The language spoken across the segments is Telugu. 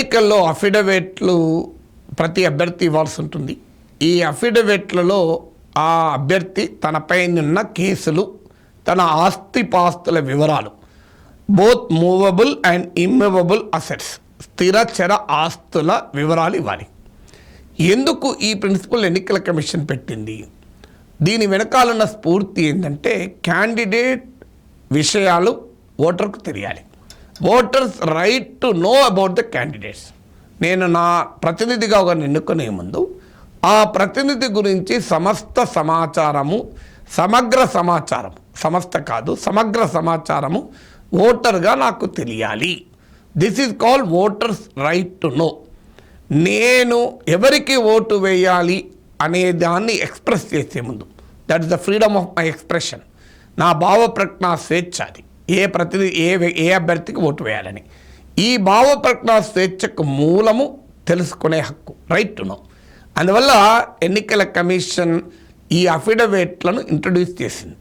ఎన్నికల్లో అఫిడవిట్లు ప్రతి అభ్యర్థి ఇవ్వాల్సి ఉంటుంది. ఈ అఫిడవిట్లలో ఆ అభ్యర్థి తనపై నిన్న కేసులు తన ఆస్తిపాస్తుల వివరాలు both movable and immovable assets స్థిర చర ఆస్తుల వివరాలు ఇవ్వాలి. ఎందుకు ఈ ప్రిన్సిపల్ ఎన్నికల కమిషన్ పెట్టింది? దీని వెనకాలన్న స్ఫూర్తి ఏంటంటే క్యాండిడేట్ విషయాలు ఓటర్కు తెలియాలి. Voters right to know about the candidates నేను నా ప్రతినిధిగా ఒకరిని ఎన్నుకునే ముందు ఆ ప్రతినిధి గురించి సమస్త సమాచారము సమగ్ర సమాచారం సమస్త కాదు సమగ్ర సమాచారము ఓటర్గా నాకు తెలియాలి. This is call voters right to know నేను ఎవరికి ఓటు వేయాలి అనే దాన్ని ఎక్స్ప్రెస్ చేసే ముందు that is the freedom of my expression నా భావ ప్రజ్ఞ స్వేచ్ఛ అది. ఏ ప్రతినిధి ఏ ఏ అభ్యర్థికి ఓటు వేయాలని. ఈ భావ ప్రకటన స్వేచ్ఛకు మూలము తెలుసుకునే హక్కు రైట్ టు నో అందువల్ల ఎన్నికల కమిషన్ ఈ అఫిడవిట్లను ఇంట్రడ్యూస్ చేసింది.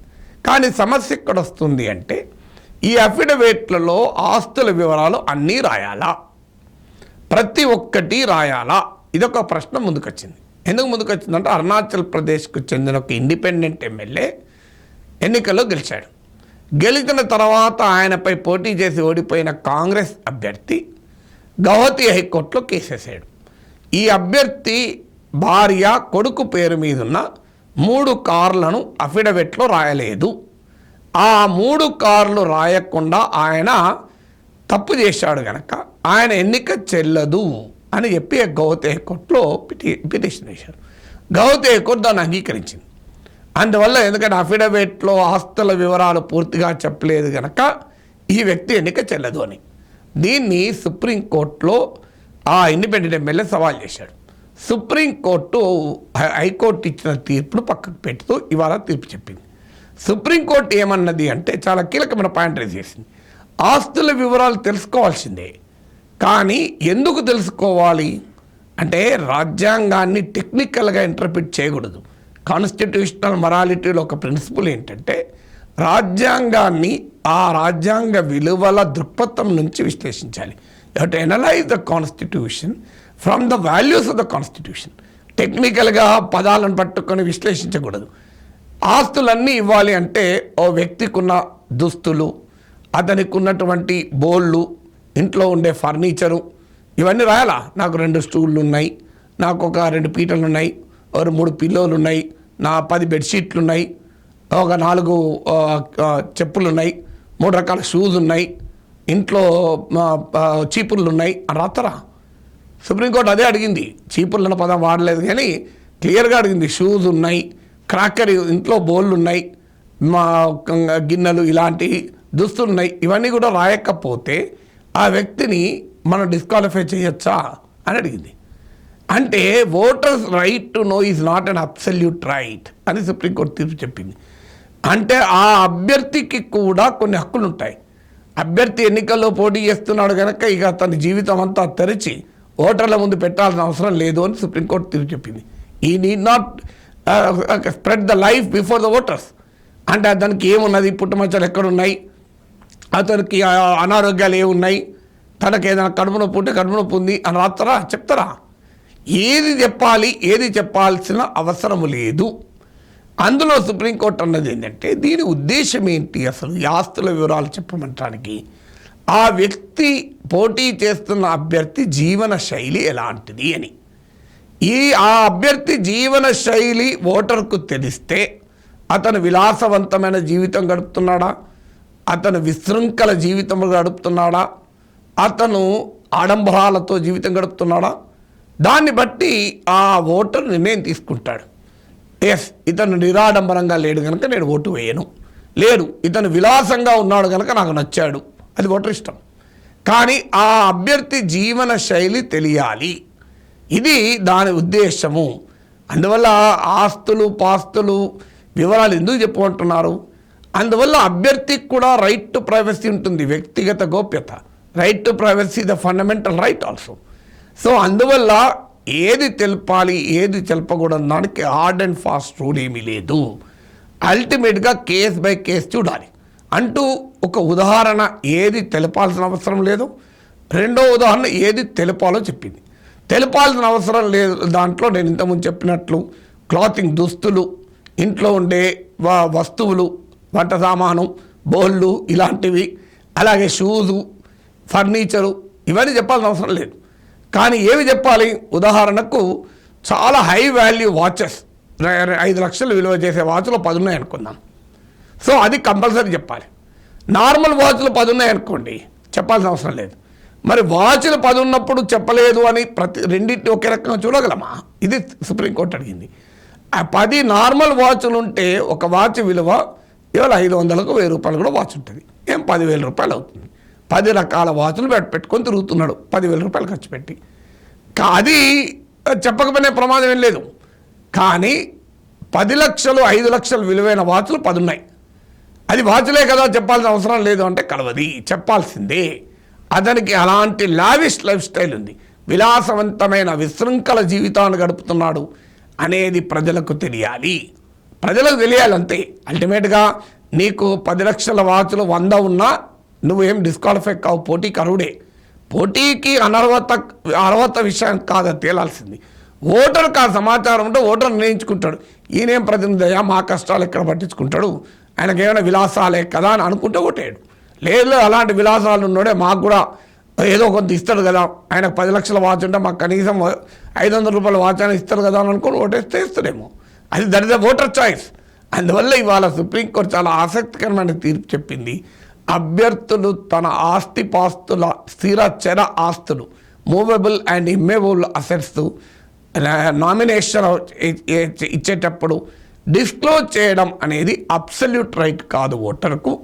కానీ సమస్య ఎక్కడ వస్తుంది అంటే ఈ అఫిడవిట్లలో ఆస్తుల వివరాలు అన్నీ రాయాలా? ప్రతి ఒక్కటి రాయాలా? ఇదొక ప్రశ్న ముందుకొచ్చింది. ఎందుకు ముందుకొచ్చిందంటే అరుణాచల్ ప్రదేశ్కు చెందిన ఒక ఇండిపెండెంట్ ఎమ్మెల్యే ఎన్నికల్లో గెలిచాడు. గెలిచిన తర్వాత ఆయనపై పోటీ చేసి ఓడిపోయిన కాంగ్రెస్ అభ్యర్థి గౌహతి హైకోర్టులో కేసేసాడు ఈ అభ్యర్థి భార్య కొడుకు పేరు మీదున్న మూడు కార్లను అఫిడవిట్లో రాయలేదు. ఆ మూడు కార్లు రాయకుండా ఆయన తప్పు చేశాడు గనక ఆయన ఎన్నిక చెల్లదు అని చెప్పి గౌతే హైకోర్టులో పిటి పిటిషన్ వేశారు. గౌతే హైకోర్టు దాన్ని అంగీకరించింది. అందువల్ల ఎందుకంటే అఫిడవిట్లో ఆస్తుల వివరాలు పూర్తిగా చెప్పలేదు కనుక ఈ వ్యక్తి ఎన్నిక చెల్లదు అని. దీన్ని సుప్రీంకోర్టులో ఆ ఇండిపెండెంట్ ఎమ్మెల్యే సవాల్ చేశాడు. సుప్రీంకోర్టు హై- హైకోర్టు ఇచ్చిన తీర్పును పక్కకు పెడుతూ ఇవాళ తీర్పు చెప్పింది. సుప్రీంకోర్టు ఏమన్నది అంటే చాలా కీలకమైన పాయింట్ రైజ్ చేసింది. ఆస్తుల వివరాలు తెలుసుకోవాల్సిందే. కానీ ఎందుకు తెలుసుకోవాలి? అంటే రాజ్యాంగాన్ని టెక్నికల్గా ఇంటర్ప్రిట్ చేయకూడదు. కాన్స్టిట్యూషనల్ మొరాలిటీలో ఒక ప్రిన్సిపల్ ఏంటంటే రాజ్యాంగాన్ని ఆ రాజ్యాంగ విలువల దృక్పథం నుంచి విశ్లేషించాలి. To analyse the constitution from the values of the constitution టెక్నికల్గా పదాలను పట్టుకొని విశ్లేషించకూడదు. ఆస్తులన్నీ ఇవ్వాలి అంటే ఓ వ్యక్తికి ఉన్న దుస్తులు అతనికి ఉన్నటువంటి బోళ్ళు ఇంట్లో ఉండే ఫర్నిచరు ఇవన్నీ రాయాలా? నాకు రెండు స్టూళ్ళు ఉన్నాయి నాకు ఒక రెండు పీటలు ఉన్నాయి ఒక మూడు పిల్లోలు ఉన్నాయి నా పది బెడ్షీట్లు ఉన్నాయి ఒక నాలుగు చెప్పులు ఉన్నాయి మూడు రకాల షూస్ ఉన్నాయి ఇంట్లో ఆ, చీపుర్లు ఉన్నాయి అని రాస్తారా సుప్రీంకోర్టు అదే అడిగింది. చీపుర్లు అన్న పదం వాడలేదు కానీ క్లియర్గా అడిగింది. షూస్ ఉన్నాయి క్రాకరీ ఇంట్లో బోళ్ళు ఉన్నాయి మా గిన్నెలు ఇలాంటి దుస్తులు ఉన్నాయి ఇవన్నీ కూడా రాయకపోతే ఆ వ్యక్తిని మనం డిస్క్వాలిఫై చేయొచ్చా? అని అడిగింది. అంటే voters right to know is not an absolute right అని సుప్రీంకోర్టు తీర్పు చెప్పింది. అంటే ఆ అభ్యర్థికి కూడా కొన్ని హక్కులు ఉంటాయి. అభ్యర్థి ఎన్నికల్లో పోటీ చేస్తున్నాడు కనుక ఇక తన జీవితం అంతా తెరిచి ఓటర్ల ముందు పెట్టాల్సిన అవసరం లేదు అని సుప్రీంకోర్టు తీర్పు చెప్పింది. ఈ need not spread the life before the voters అంటే దానికి ఏమున్నది? పుట్టుమచ్చలు ఎక్కడున్నాయి? అతనికి అనారోగ్యాలు ఏమున్నాయి? తనకి ఏదైనా కడుపు నొప్పి ఉంటే కడుపు నొప్పి ఉంది అని రాస్తారా చెప్తారా? ఏది చెప్పాలి ఏది చెప్పాల్సిన అవసరం లేదు. అందులో సుప్రీంకోర్టు అన్నది ఏంటంటే దీని ఉద్దేశం ఏంటి? అసలు ఆస్తుల వివరాలు చెప్పమంటానికి ఆ వ్యక్తి పోటీ చేస్తున్న అభ్యర్థి జీవన శైలి ఎలాంటిది అని. ఈ ఆ అభ్యర్థి జీవన శైలి ఓటర్కు తెలిస్తే అతను విలాసవంతమైన జీవితం గడుపుతున్నాడా? అతను విశృంఖల జీవితం గడుపుతున్నాడా? అతను ఆడంబరాలతో జీవితం గడుపుతున్నాడా? దాన్ని బట్టి ఆ ఓటర్ నిర్ణయం తీసుకుంటాడు. ఎస్ ఇతను నిరాడంబరంగా లేడు కనుక నేను ఓటు వేయను. లేడు ఇతను విలాసంగా ఉన్నాడు కనుక నాకు నచ్చాడు. అది ఓటర్ ఇష్టం. కానీ ఆ అభ్యర్థి జీవన శైలి తెలియాలి. ఇది దాని ఉద్దేశము. అందువల్ల ఆస్తులు పాస్తులు వివరాలు ఎందుకు చెప్పుకుంటున్నారు అందువల్ల అభ్యర్థికి కూడా రైట్ టు ప్రైవసీ ఉంటుంది వ్యక్తిగత గోప్యత. Right to privacy the fundamental right also so అందువల్ల ఏది తెలపాలి ఏది తెలపకూడదు దానికి హార్డ్ అండ్ ఫాస్ట్ రూల్ ఏమీ లేదు. అల్టిమేట్గా కేస్ బై కేస్ చూడాలి. అంటూ ఒక ఉదాహరణ ఏది తెలపాల్సిన అవసరం లేదు. రెండో ఉదాహరణ ఏది తెలపాలో చెప్పింది. తెలపాల్సిన అవసరం లేదు దాంట్లో నేను ఇంతకుముందు చెప్పినట్లు క్లాతింగ్ దుస్తులు ఇంట్లో ఉండే వస్తువులు వంట సామాను బోళ్ళు ఇలాంటివి అలాగే షూజు ఫర్నిచరు ఇవన్నీ చెప్పాల్సిన అవసరం లేదు. కానీ ఏమి చెప్పాలి? ఉదాహరణకు చాలా హై వాల్యూ వాచెస్ ఐదు లక్షలు విలువ చేసే వాచ్లు పది ఉన్నాయి అనుకుందాం. సో అది కంపల్సరీ చెప్పాలి. నార్మల్ వాచ్లు పది ఉన్నాయి అనుకోండి చెప్పాల్సిన అవసరం లేదు. మరి వాచ్లు పది ఉన్నప్పుడు చెప్పలేదు అని ప్రతి రెండింటిని ఒకే రకంగా చూడగలమా? ఇది సుప్రీంకోర్టు అడిగింది. ఆ పది నార్మల్ వాచ్లు ఉంటే ఒక వాచ్ విలువ ఇవాళ ఐదు వందలకు వెయ్యి రూపాయలు కూడా వాచ్ ఉంటుంది. ఏం పదివేల రూపాయలు అవుతుంది? పది రకాల వాచ్లు పెట్టుకొని తిరుగుతున్నాడు. పదివేల రూపాయలు ఖర్చు పెట్టి. అది చెప్పకపోయినా ప్రమాదం ఏం లేదు. కానీ పది లక్షలు ఐదు లక్షలు విలువైన వాచ్లు పది ఉన్నాయి అది వాచ్లే కదా చెప్పాల్సిన అవసరం లేదు అంటే కలవది. చెప్పాల్సిందే. అతనికి అలాంటి లావిష్ లైఫ్ స్టైల్ ఉంది. విలాసవంతమైన విశృంఖల జీవితాన్ని గడుపుతున్నాడు అనేది ప్రజలకు తెలియాలి. ప్రజలకు తెలియాలి అంతే అల్టిమేట్గా నీకు పది లక్షల వాచ్లు వంద ఉన్నా నువ్వేం డిస్క్వాలిఫై కావు పోటీ కరువుడే పోటీకి అనర్హత అర్హత విషయం కాదు తేలాల్సింది. ఓటర్కి ఆ సమాచారం ఉంటే ఓటర్ నిర్ణయించుకుంటాడు. ఈయనేం ప్రతినిధయ మా కష్టాలు ఎక్కడ పట్టించుకుంటాడు? ఆయనకి ఏమైనా విలాసాలే కదా అని అనుకుంటే ఓటేయడు లేదు అలాంటి విలాసాలు ఉన్నాడే మాకు కూడా ఏదో కొంత ఇస్తాడు కదా. ఆయన పది లక్షల వాచ్ ఉంటే మాకు కనీసం ఐదు వందల రూపాయల వాచ్ అయినా ఇస్తారు కదా అని అనుకుని ఓటేస్తే ఇస్తాడేమో. అది that is the voter choice. అందువల్ల ఇవాళ సుప్రీంకోర్టు చాలా ఆసక్తికరమైన తీర్పు చెప్పింది. అభ్యర్థులు తన ఆస్తి పాస్తుల స్థిర చర ఆస్తులు movable and immovable assets nomination ఇచ్చేటప్పుడు డిస్క్లోజ్ చేయడం అనేది అబ్సల్యూట్ రైట్ కాదు ఓటర్కు.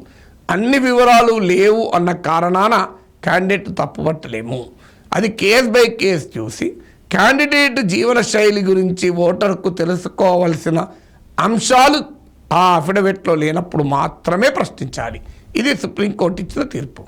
అన్ని వివరాలు లేవు అన్న కారణాన క్యాండిడేట్ తప్పుపట్టలేము. అది కేస్ బై కేస్ చూసి క్యాండిడేట్ జీవన శైలి గురించి ఓటర్కు తెలుసుకోవాల్సిన అంశాలు ఆ అఫిడవిట్లో లేనప్పుడు మాత్రమే ప్రశ్నించాలి. ఇది సుప్రీంకోర్టు ఇచ్చిన తీర్పు.